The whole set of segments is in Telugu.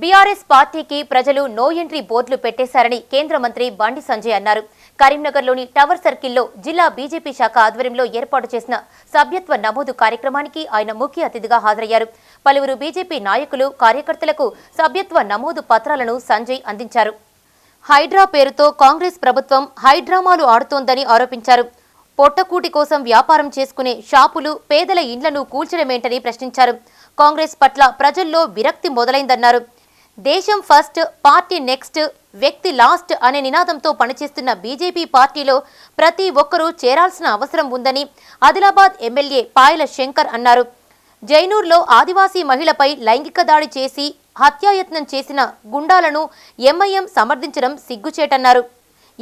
బీఆర్ఎస్ పార్టీకి ప్రజలు నో ఎంట్రీ బోర్డులు పెట్టేశారని కేంద్ర మంత్రి బండి సంజయ్ అన్నారు. కరీంనగర్లోని టవర్ సర్కిల్లో జిల్లా బీజేపీ శాఖ ఆధ్వర్యంలో ఏర్పాటు చేసిన సభ్యత్వ నమోదు కార్యక్రమానికి ఆయన ముఖ్య అతిథిగా హాజరయ్యారు. పలువురు బీజేపీ నాయకులు కార్యకర్తలకు సభ్యత్వ నమోదు పత్రాలను సంజయ్ అందించారు. హైడ్రా పేరుతో కాంగ్రెస్ ప్రభుత్వం హైడ్రామాలు ఆడుతోందని ఆరోపించారు. పొట్టకూటి కోసం వ్యాపారం చేసుకునే షాపులు పేదల ఇండ్లను కూల్చడమేంటని ప్రశ్నించారు. కాంగ్రెస్ పట్ల ప్రజల్లో విరక్తి మొదలైందన్నారు. దేశం ఫస్ట్ పార్టీ నెక్స్ట్ వ్యక్తి లాస్ట్ అనే నినాదంతో పనిచేస్తున్న బీజేపీ పార్టీలో ప్రతి ఒక్కరూ చేరాల్సిన అవసరం ఉందని ఆదిలాబాద్ ఎమ్మెల్యే పాయల శంకర్ అన్నారు. జైనూర్లో ఆదివాసీ మహిళపై లైంగిక దాడి చేసి హత్యాయత్నం చేసిన గుండాలను ఎంఐఎం సమర్థించడం సిగ్గుచేటన్నారు.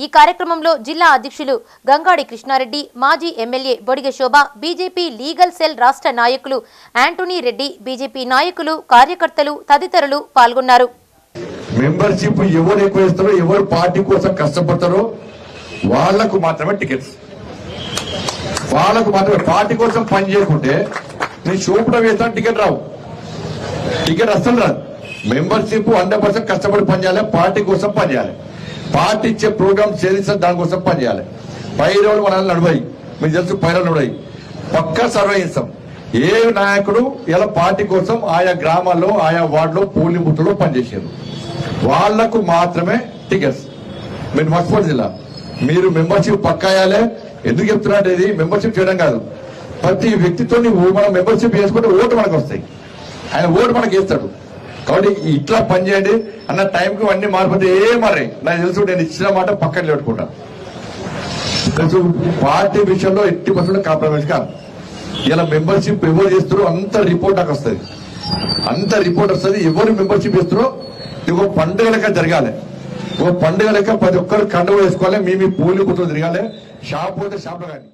ఈ కార్యక్రమంలో జిల్లా అధ్యక్షులు గంగాడి కృష్ణారెడ్డి మాజీ MLA Bodiga Shobha BJP legal cell రాష్ట్ర నాయకులు యాంటోనీ రెడ్డి బీజేపీ నాయకులు కార్యకర్తలు తదితరులు పాల్గొన్నారు. మెంబర్షిప్ ఎవరు ఎక్కువ ఇస్తారో ఎవరు పార్టీ కోసం కష్టపడతారో వాళ్ళకు మాత్రమే టికెట్స్. వాళ్ళకు మాత్రమే పార్టీ కోసం పని చేయకుంటే నేను చూపడం వేస్తాను టికెట్ రావు. టికెట్ అస్సలు రాదు. మెంబర్షిప్ హండ్రెడ్ పర్సెంట్ కష్టపడి పనిచేయాలి పార్టీ కోసం పనిచేయాలి పార్టీ ఇచ్చే ప్రోగ్రామ్ చేస్తే దానికోసం పనిచేయాలి పై రోజులు మన నడవాయి మీకు తెలుసు రోజులు నడువాయి పక్కా సర్వే చేస్తాం ఏ నాయకుడు ఇలా పార్టీ కోసం ఆయా గ్రామాల్లో ఆయా వార్డులో పోలింగ్ బూత్లో పనిచేసారు. వాళ్ళకు మాత్రమే టికెట్స్. మీరు మర్చిపోడు జిల్లా మీరు మెంబర్షిప్ పక్కాయాలే ఎందుకు చెప్తున్నా ఇది మెంబర్షిప్ చేయడం కాదు. ప్రతి వ్యక్తితో మనం మెంబర్షిప్ చేసుకుంటే ఓటు మనకు వస్తాయి. ఆయన ఓటు మనకి వేస్తాడు. కాబట్టి ఇట్లా పని చేయండి అన్న టైంకి అన్ని మారిపోతే ఏ మరి? నాకు తెలుసు నేను ఇచ్చిన మాట పక్కన పెట్టుకుంటా తెలుసు పార్టీ విషయంలో ఎట్టి పర్సెంట్ కాంప్రమైజ్ కాదు. ఇలా మెంబర్షిప్ ఎవరు చేస్తారో అంత రిపోర్ట్ నాకు వస్తుంది. అంత రిపోర్ట్ వస్తుంది ఎవరు మెంబర్షిప్ చేస్తారో ఇది ఒక పండుగ లెక్క జరగాలి. ఒక పండుగ లెక్క ప్రతి ఒక్కరు కండువ వేసుకోవాలి మీ మీ పూలి గుర్తు తిరగాలి. షాప్ పోతే షాప్ కానీ.